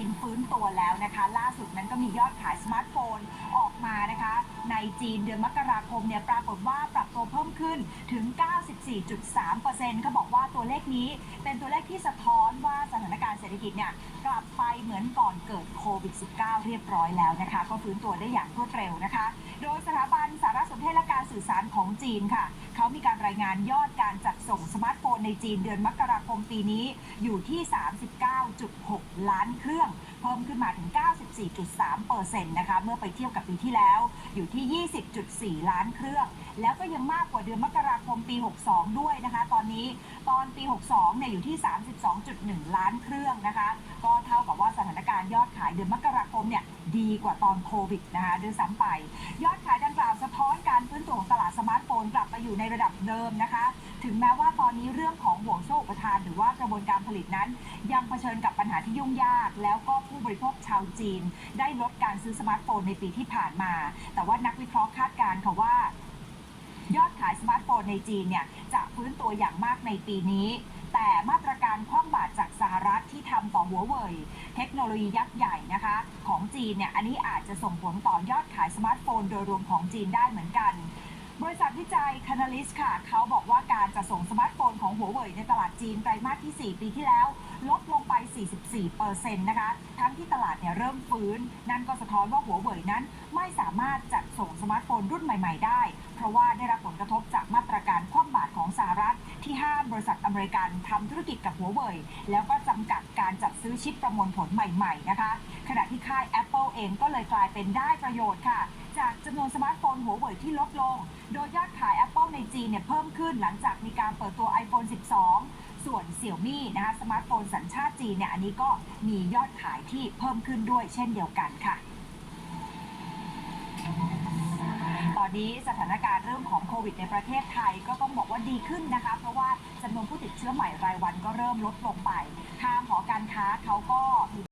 จีนฟื้นตัวแล้วนะคะ ล่าสุดนั้นก็มียอดขายสมาร์ทโฟนออกมานะคะ ในจีนเดือนมกราคมเนี่ยปรากฏว่าปรับตัวเพิ่มขึ้นถึง 94.3%เขาบอกว่าตัวเลขนี้เป็นตัวเลขที่สะท้อนว่าสถานการณ์เศรษฐกิจเนี่ยกลับไปเหมือนก่อนเกิดโควิด -19 เรียบร้อยแล้วนะคะ ก็ฟื้นตัวได้อย่างรวดเร็วนะคะ โดยสถาบันสารสนเทศและการสื่อสารของจีนค่ะเขามีการรายงานยอดการจัดส่งสมาร์ท ในจีนเดือนมกราคมปีนี้อยู่ที่ 39.6 ล้านเครื่อง เพิ่มขึ้นมาถึง 94.3%นะคะเมื่อไปเทียบกับปีที่แล้ว อยู่ที่ 20.4 ล้านเครื่อง แล้วก็ยังมากกว่าเดือนมกราคมปี 62 ด้วยนะคะ ตอนนี้ตอนปี 62 เนี่ยอยู่ที่ 32.1 ล้านเครื่องนะคะ ก็เท่ากับว่าสถานการณ์ยอดขายเดือนมกราคมเนี่ยดีกว่าตอนโควิดนะคะด้วยซ้ำไป ยอดขายดังกล่าวสะท้อนการฟื้นตัวของตลาดสมาร์ทโฟนกลับมาอยู่ในระดับเดิมนะคะ ถึงแม้ว่า อนนี้เรื่องของห่วงโซ่อุปทาน หรือว่ากระบวนการผลิตนั้น ยังเผชิญกับปัญหาที่ยุ่งยาก แล้วก็ผู้บริโภคชาวจีน ได้ลดการซื้อสมาร์ทโฟนในปีที่ผ่านมา แต่ว่านักวิเคราะห์คาดการณ์ค่ะว่ายอดขายสมาร์ทโฟนในจีนเนี่ยจะฟื้นตัวอย่างมากในปีนี้ แต่มาตรการคว่ำบาตรจากสหรัฐที่ทำต่อหัวเว่ยเทคโนโลยียักษ์ใหญ่นะคะ ของจีนเนี่ยอันนี้อาจจะส่งผลต่อยอดขายสมาร์ทโฟนโดยรวมของจีนได้เหมือนกัน บริษัทวิจัย c a n a l y s t ค่ะ เขาบอกว่าการจะ ยในตลาดจีนไตรมาสที่ 4 ปีที่แล้ว ลดลงไป 44%นะคะ ทั้งที่ตลาดเนี่ยเริ่มฟื้น นั่นก็สะท้อนว่าหัวเว่ยนั้น ไม่สามารถจัดส่งสมาร์ทโฟนรุ่นใหม่ ๆ ได้ เพราะว่าได้รับผลกระทบจากมาตรการคว่ำบาตรของสหรัฐ ที่ห้ามบริษัทอเมริกันทำธุรกิจกับหัวเว่ยแล้วก็จำกัดการจัดซื้อชิปประมวลผลใหม่ ๆ นะคะ ขณะที่ค่าย Apple เองก็เลยกลายเป็นได้ประโยชน์ค่ะ จากจำนวนสมาร์ทโฟนหัวเว่ยที่ลดลง โดยยอดขาย Apple ในจีนเนี่ยเพิ่มขึ้นหลังจากมีการเปิดตัว iPhone 12 ส่วน Xiaomi นะคะสมาร์ทโฟนสัญชาติจีนเนี่ยอันนี้ก็มียอดขายที่เพิ่มขึ้นด้วยเช่นเดียวกันค่ะตอนนี้สถานการณ์เรื่องของโควิดในประเทศไทยก็ต้องบอกว่าดีขึ้นนะคะ เพราะว่าจำนวนผู้ติดเชื้อใหม่รายวันก็เริ่มลดลงไป ทางหอการค้าเขาก็